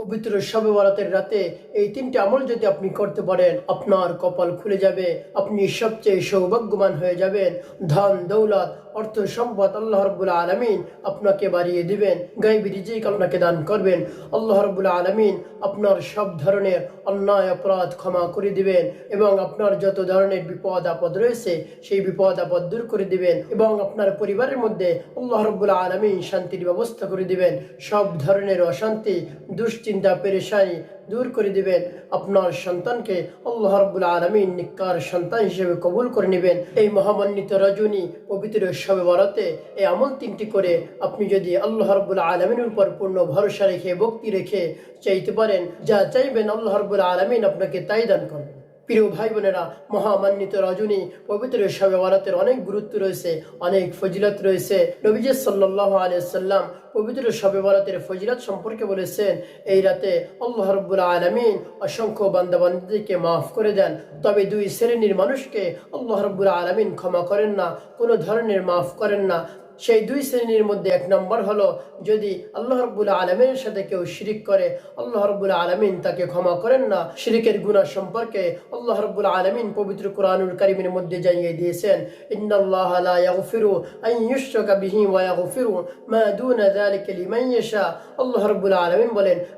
পবিত্র শবে বরাতের রাতে এই তিনটি আমল যদি আপনি করতে পারেন, আপনার কপাল খুলে যাবে, আপনি সবচেয়ে সৌভাগ্যবান হয়ে যাবেন। ধন, দৌলত, অর্থ, সম্পদ আল্লাহ রব্বুল আলমিন আপনাকে বাড়িয়ে দিবেন গাইবি রিজিক আপনাকে দান করবেন। আল্লাহ রব্বুল আলমিন আপনার সব ধরনের অন্যায়, অপরাধ ক্ষমা করে দিবেন এবং আপনার যত ধরনের বিপদ, আপদ রয়েছে, সেই বিপদ, আপদ দূর করে দিবেন এবং আপনার পরিবারের মধ্যে আল্লাহ রব্বুল আলমিন শান্তির ব্যবস্থা করে দিবেন। সব ধরনের অশান্তি দুশ্চিন্তা পেরেশানি দূর করে দিবেন। আপনার সন্তানকে আল্লাহ রব্বুল আলমিন নিকার সন্তান হিসেবে কবুল করে নেবেন। এই মহামান্বিত রজনী পবিত্র সবে বরাতে এই আমল তিনটি করে আপনি যদি আল্লাহ রব্বুল আলমিনের উপর পূর্ণ ভরসা রেখে, ভক্তি রেখে চাইতে পারেন, যা চাইবেন আল্লাহ রব্বুল আলমিন আপনাকে তাই দান করবেন। প্রিয় ভাই বোনেরা মহামান্বিত রজনী, পবিত্র শবে বরাতের অনেক গুরুত্ব রয়েছে, অনেক ফজিলত রয়েছে। নবীজ সাল্লাহ আলিয়াল্লাম পবিত্র শবে বরাতের ফজিলত সম্পর্কে বলেছেন, এই রাতে আল্লাহ রব্বুল আলমিন অসংখ্য বান্দাবান্দিকে মাফ করে দেন, তবে দুই শ্রেণির মানুষকে আল্লাহ রব্বুল আলমিন ক্ষমা করেন না, কোনো ধরনের মাফ করেন না। সেই দুই শ্রেণির মধ্যে এক নম্বর হলো, যদি আল্লাহ রব্বুল আলমিনের সাথে কেউ শিরিক করে, আল্লাহ রব্বুল আলমিন তাকে ক্ষমা করেন না। শিরিকের গুণা সম্পর্কে আল্লাহ রব্বুল আলমিন পবিত্র কোরআনুল করিমের মধ্যে জানিয়ে দিয়েছেন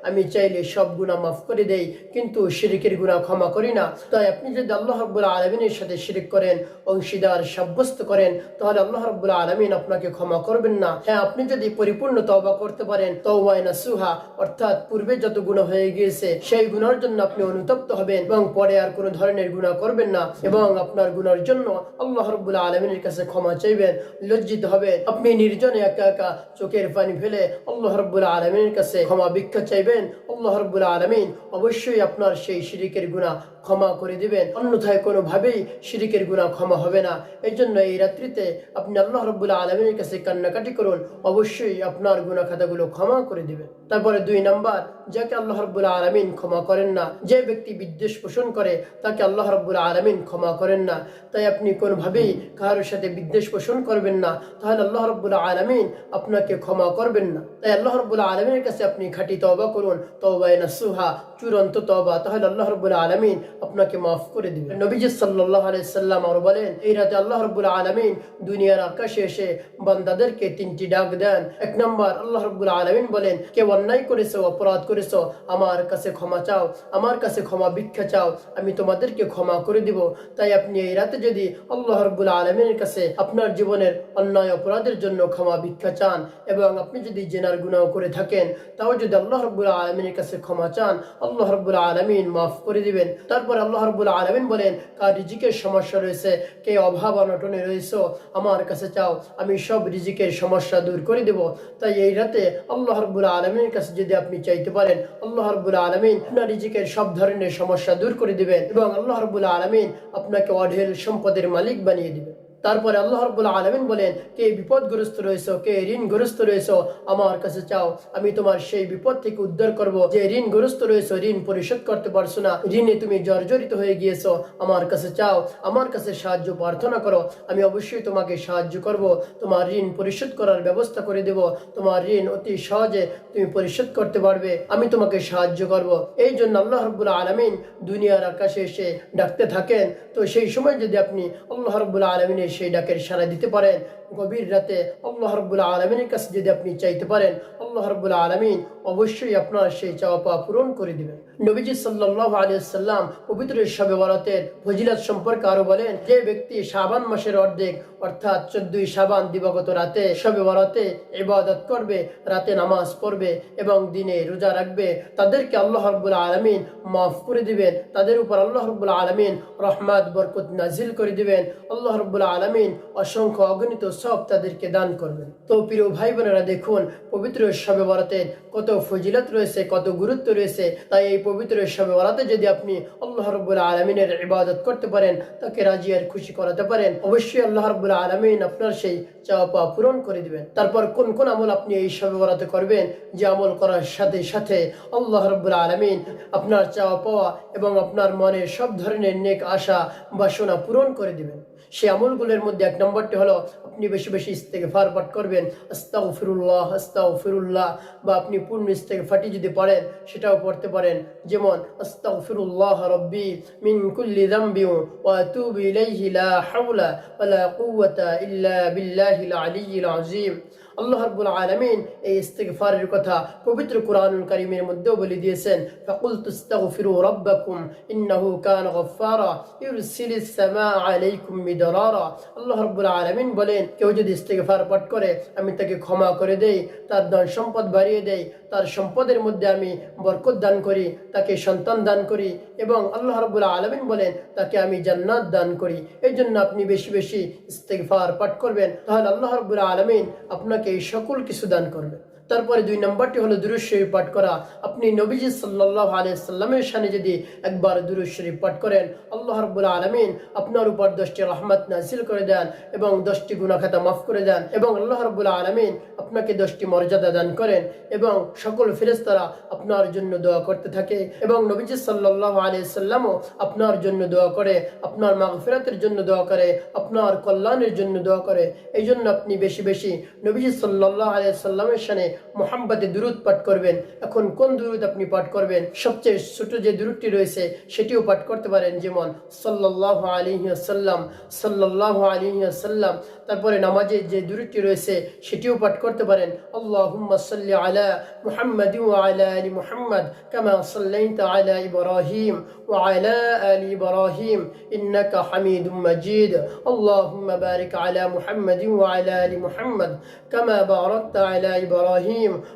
আমি চাইলে সব গুনাহ মাফ করে দেই, কিন্তু শিরিকের গুনাহ ক্ষমা করি না। তাই আপনি যদি আল্লাহ রব্বুল আলমিনের সাথে শিরিক করেন, অংশীদার সাব্যস্ত করেন, তাহলে আল্লাহ রব্বুল আলমিন আপনাকে ক্ষমা করবেন না। হ্যাঁ আপনি যদি পরিপূর্ণ তওবা করতে পারেন তওবায় নাসুহা, অর্থাৎ পূর্বে যত গুনাহ হয়ে গিয়েছে, সেই গুনার জন্য আপনি অনুতপ্ত হবেন এবং পরে আর কোনো ধরনের গুনাহ করবেন না এবং আপনার গুনার জন্য আল্লাহ রব্বুল আলমিনের কাছে ক্ষমা চাইবেন, লজ্জিত হবেন। আপনি নির্জনে একা একা চোখের পানি ফেলে আল্লাহ রব্বুল আলমিনের কাছে ক্ষমা ভিক্ষা চাইবেন। আল্লাহ রব্বুল আলমিন অবশ্যই আপনার সেই শিরিকের গুনাহ ক্ষমা করে দিবেন। অন্যথায় কোনোভাবেই শিরিকের গুনাহ ক্ষমা হবে না। এই জন্য এই রাত্রিতে আপনি আল্লাহ রব্বুল আলমিনের কাছে কান্নাকাটি করুন। অবশ্যই আপনার গুনাহ খাতাগুলো ক্ষমা করে দিবেন। তারপরে দুই নাম্বার, যাকে আল্লাহ রব্বুল আলমিন ক্ষমা করেন না, যে ব্যক্তি বিদ্বেষ পোষণ করে, তাকে আল্লাহ রব্বুল আলমিন ক্ষমা করেন না। তাই আপনি কোনোভাবেই কারোর সাথে বিদ্বেষ পোষণ করবেন না। তাহলে আল্লাহ রব্বুল আলমিন আপনাকে ক্ষমা করবেন না। তাই আল্লাহ রব্বুল আলমিনের কাছে আপনি খাটি তবা করুন। তবায় নাসুহা চূড়ান্ত তবা তাহলে আল্লাহ রব্বুল আলমিন আপনাকে মাফ করে দিবেন নবীজ সাল্লাহ আলাইসাল্লাম আর বলেন এই রাতে আল্লাহ রব্বুল আলমিন দুনিয়ার আকাশে এসে বান্দাদেরকে তিনটি ডাক দেন। এক নম্বর আল্লাহ রব্বুল আলমিন বলেন কেউ অন্যায় করেছ অপরাধ করেছ আমার কাছে ক্ষমা চাও আমার কাছে ক্ষমা ভিক্ষা চাও আমি তোমাদেরকে ক্ষমা করে দিব। তাই আপনি এই রাতে যদি আল্লাহ রব্বুল আলমিনের কাছে আপনার জীবনের অন্যায় অপরাধের জন্য ক্ষমা ভিক্ষা চান এবং আপনি যদি জেনার গুণাও করে থাকেন তাও যদি আল্লাহ রব্বুল আলমিনের কাছে ক্ষমা চান আল্লাহ রব্বুল আলমিন মাফ করে দিবেন। তারপর আল্লাহ রব্বুল আলমিন বলেন, কার রিজিকের সমস্যা রয়েছে, কে অভাব অনটনে রয়েছে, আমার কাছে চাও, আমি সব রিজিকের সমস্যা দূর করে দেব। তাই এই রাতে আল্লাহ রব্বুল আলমিনের কাছে যদি আপনি চাইতে পারেন, আল্লাহ রব্বুল আলমিন আপনার রিজিকের সব ধরনের সমস্যা দূর করে দিবেন এবং আল্লাহ রব্বুল আলমিন আপনাকে অঢেল সম্পদের মালিক বানিয়ে দিবেন। তারপরে আল্লাহ রব্বুল আলমিন বলেন, কে বিপদগ্রস্ত রয়েছ, কে ঋণগ্রস্ত রয়েছ, আমার কাছে চাও, আমি তোমার সেই বিপদ থেকে উদ্ধার করব, যে ঋণগ্রস্ত রয়েছ, ঋণ পরিশোধ করতে পারছ না, ঋণে তুমি জর্জরিত হয়ে গিয়েছো, আমার কাছে চাও, আমার কাছে সাহায্য প্রার্থনা করো, আমি অবশ্যই তোমাকে সাহায্য করব, তোমার ঋণ পরিশোধ করার ব্যবস্থা করে দেব, তোমার ঋণ অতি সহজে তুমি পরিশোধ করতে পারবে, আমি তোমাকে সাহায্য করব। এই জন্য আল্লাহ রব্বুল আলমিন দুনিয়ার আকাশে এসে ডাকতে থাকেন। তো সেই সময় যদি আপনি আল্লাহ রব্বুল আলমিনের সেই ডাকের সারা দিতে পারেন। গভীর রাতে আল্লাহ রব্বুল আলমিনের কাছে যদি আপনি চাইতে পারেন, আল্লাহ রব্বুল আলমিন অবশ্যই আপনার সেই চাওয়া পাওয়া পূরণ করে দিবেন। নবীজি সাল্লাহ আলিয়াল্লাম পবিত্র শবে বরাতের ফজিলাত সম্পর্কে আরও বলেন, যে ব্যক্তি শাবান মাসের অর্ধেক, অর্থাৎ চোদ্দই শাবান দিবাগত রাতে শবে বরাতে ইবাদত করবে, রাতে নামাজ পড়বে এবং দিনে রোজা রাখবে, তাদেরকে আল্লাহ রব্বুল আলমিন মাফ করে দিবেন। তাদের উপর আল্লাহ রব্বুল আলমিন রহমাত, বরকত নাজিল করে দিবেন। আল্লাহ রব্বুল আলমিন অসংখ্য অগণিত সব তাদেরকে দান করবেন। তো প্রিয় ভাই বোনেরা দেখুন, পবিত্র শবে বরাতের কত ফজিলত রয়েছে, কত গুরুত্ব রয়েছে, তাই এই পবিত্র শবে বরাতে যদি আপনি আল্লাহ রব্বুল আলমিনের ইবাদত করতে পারেন, তাকে রাজি আর খুশি করাতে পারেন, অবশ্যই আল্লাহ রব্বুল আলমিন আপনার সেই চাওয়া পাওয়া পূরণ করে দিবেন। তারপর কোন কোন আমল আপনি এই শবে বরাতে করবেন? যে আমল করার সাথে সাথে আল্লাহ রব্বুল আলমিন আপনার চাওয়া পাওয়া এবং আপনার মনের সব ধরনের নেক আশা, বাসনা পূরণ করে দিবেন। সেই আমলগুলোর মধ্যে এক নম্বরটি হলো, আপনি বেশি বেশি ইস্তেগফার পাঠ করবেন, আস্তাগফিরুল্লাহ আস্তাগফিরুল্লাহ, বা আপনি পূর্ণ ইস্তেগফারটি যদি পড়েন, সেটাও পড়তে পারেন। যেমন, আস্তাগফিরুল্লাহ রব্বি মিন কুল্লি যামবি ওয়া আতুবু ইলাইহি লা হাওলা ওয়া কুওয়াতা ইল্লা বিল্লাহিল আলিয়্যিল আযীম। আল্লাহ রাব্বুল আলামিন এই ইস্তিগফারের কথা পবিত্র কোরআনুল কারীমের মধ্যেও বলে দিয়েছেন, ফাকুলতু ইস্তাগফিরু রাব্বাকুম ইন্নাহু কানা গফফারা ইউরসিলিস সামাআ আলাইকুম মিদরারা। আল্লাহ রাব্বুল আলামিন বলেন, কেউ যদি ইস্তিগফার পাঠ করে, আমি তাকে ক্ষমা করে দেই, তার ধন সম্পদ বাড়িয়ে দেই তার সম্পদের মধ্যে আমি বরকত দান করি, তাকে সন্তান দান করি এবং আল্লাহ রবুল্লা আলমিন বলেন, তাকে আমি জান্নাত দান করি। এই জন্য আপনি বেশি বেশি ইস্তেকফার পাঠ করবেন, তাহলে আল্লাহ রবুল্লা আলমিন আপনাকে এই সকল কিছু দান করবে। তারপরে দুই নম্বরটি হলো দুরুজ শরীফ পাঠ করা। আপনি নবীজি সাল্লাহ আলাইসাল্লামের সামনে যদি একবার দুরুজ শরীফ পাঠ করেন, আল্লাহ রব্বুল আলমিন আপনার উপর দশটি রহমত নাসিল করে দেন এবং দশটি গুণাখাতা মাফ করে দেন এবং আল্লাহ রব্বুল আলমিন আপনাকে দশটি মর্যাদা দান করেন এবং সকল ফেরেস্তারা আপনার জন্য দোয়া করতে থাকে এবং নবীজি সাল্লাহ আলাইসাল্লামও আপনার জন্য দোয়া করে, আপনার মাগফিরাতের জন্য দোয়া করে, আপনার কল্যাণের জন্য দোয়া করে। এই জন্য আপনি বেশি বেশি নবীজি সাল্লাহ আলাইসাল্লামের সামনে মোহাম্মদে দুরুদ পাঠ করবেন। এখন কোন দুরুদ আপনি পাঠ করবেন? সবচেয়ে ছোট যে দুরুদটি রয়েছে, সেটিও পাঠ করতে পারেন। যেমন সাল্লাহ আলিহি আসাল্লাম সাল্লাহ আলিহি আসাল্লাম তারপরে নামাজে যে দুরুদটি রয়েছে, সেটিও পাঠ করতে পারেন। সাল্লি আলা মুহাম্মাদি আলা আলি মুহাম্মদ আলা ইব্রাহিম ওয়া আলা আলি ইব্রাহিম, ইন্নাকা হামিদুম মাজিদ। আল্লাহুম্মা বারিক আলা মুহাম্মাদি আলা আলি মুহাম্মদ, কামা বারাকতা আলা ইব্রাহিম।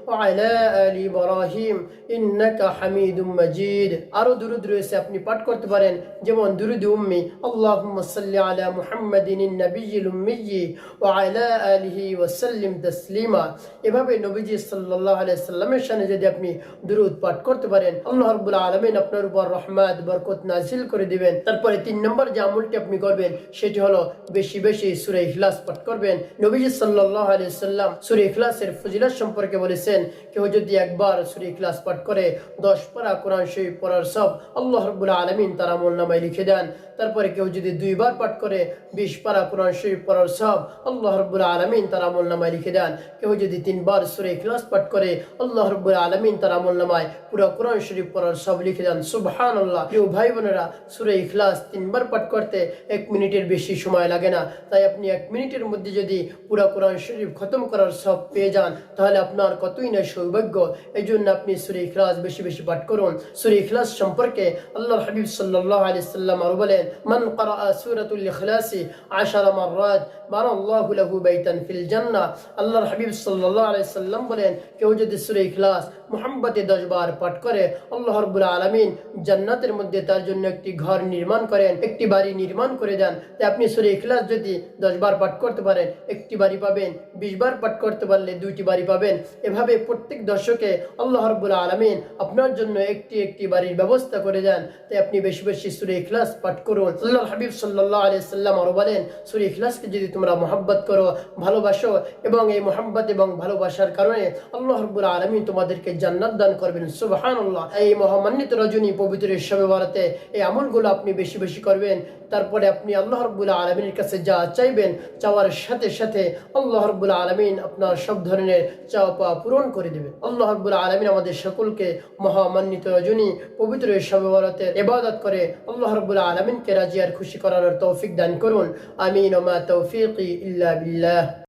ওয়া আলা আলি ইব্রাহিম, ইন্নাকা হামিদুম মাজিদ। আরও দুরুদ রয়েছে, আপনি পাঠ করতে পারেন। যেমন দুরুদ উম্মি, আল্লাহুম্মা সাল্লি আলা মুহাম্মাদিন নবিয়্যিল উম্মিয়্যি ওয়া আলা আলিহি ওয়া সাল্লিম তাসলিমা। এভাবে নবীজি সাল্লাল্লাহু আলাইহি সাল্লামের সামনে যদি আপনি দুরুদ পাঠ করতে পারেন, আল্লাহ রাব্বুল আলামিন আপনার উপর রহমত, বরকত নাজিল করে দিবেন। তারপরে তিন নম্বর যে আমলটি আপনি করবেন, সেটি হলো বেশি বেশি সূরা ইখলাস পাঠ করবেন। নবীজি সাল্লাল্লাহু আলাইহি সাল্লাম সূরা ইখলাসের ফজিলত সম্পর্কে বলেছেন, কেউ যদি একবার সূরা ক্লাস পাঠ করে 10 পারা কোরআন শরীফ পড়ার সব আল্লাহ রাব্বুল আলামিন তার আমলনামায় লিখে দেন। তারপরে কেউ যদি দুইবার পাঠ করে 20 পারা কোরআন শরীফ পড়ার সব আল্লাহ রাব্বুল আলামিন তার আমলনামায় লিখে দেন। কেউ যদি তিনবার সূরা ক্লাস পাঠ করে, আল্লাহ রাব্বুল আলামিন তার আমলনামায় পুরো কোরআন শরীফ পড়ার সব লিখে দেন। সুবহানাল্লাহ। প্রিয় ভাই বোনেরা সুরে ইখলাস তিনবার পাঠ করতে এক মিনিটের বেশি সময় লাগে না। তাই আপনি এক মিনিটের মধ্যে যদি পুরো কোরআন শরীফ খতম করার সব পেয়ে যান, তাহলে আপনার কতই না সৌভাগ্য এই জন্য আপনি সুরে ইখলাস বেশি বেশি পাঠ করুন। সুরে ইখলাস সম্পর্কে আল্লাহ হাবিব সাল্লাহ আলি সাল্লাম আরও বলেন, মান করা সুরাতুল ইখলাসি আশারা মাররাত বান আল্লাহ লাহু বাইতান ফিল জান্নাহ। আল্লাহর হাবিব সাল্লাহ আলি সাল্লাম বলেন, কেউ যদি সুরে ইখলাস মোহাম্মতে দশবার পাঠ করে, আল্লাহ রব্বুল আলমিন জান্নাতের মধ্যে তার জন্য একটি ঘর নির্মাণ করেন, একটি বাড়ি নির্মাণ করে দেন। তাই আপনি সুরে ইখলাস যদি দশবার পাঠ করতে পারেন, একটি বাড়ি পাবেন বিশবার পাঠ করতে পারলে দুইটি বাড়ি পাবেন। এভাবে প্রত্যেক দর্শকে আল্লাহ রব্বুল আলমিন আপনার জন্য একটি একটি বাড়ির ব্যবস্থা করে দেন। তাই আপনি বেশি বেশি সুরে ইখলাস পাঠ করুন। আল্লাহ হাবিব সাল্লাহ আলি সাল্লাম আরও বলেন, সুরে ইখলাসকে যদি তোমরা মোহাব্বত করো, ভালোবাসো এবং এই মোহাম্মত এবং ভালোবাসার কারণে আল্লাহ রব্বুল আলমিন তোমাদেরকে জান্নাত দান করবেন। সুবহানাল্লাহ। এই মহামান্বিত রজনী পবিত্র শবে বারাতে এই আমলগুলো আপনি বেশি বেশি করবেন। তারপরে আপনি আল্লাহ রব্বুল আলমিনের কাছে যা চাইবেন চাওয়ার সাথে সাথে আল্লাহ রব্বুল আলমিন আপনার সব ধরনের চাওয়া পাওয়া পূরণ করে দেবেন। আল্লাহ রব্বুল আলমিন আমাদের সকলকে মহামান্বিত রজনী পবিত্র শবে বারাতের ইবাদত করে আল্লাহ রব্বুল আলমিনকে রাজিয়ার খুশি করানোর তৌফিক দান করুন। আমিন ওমা তৌফিক ইল্লা বিল্লাহ।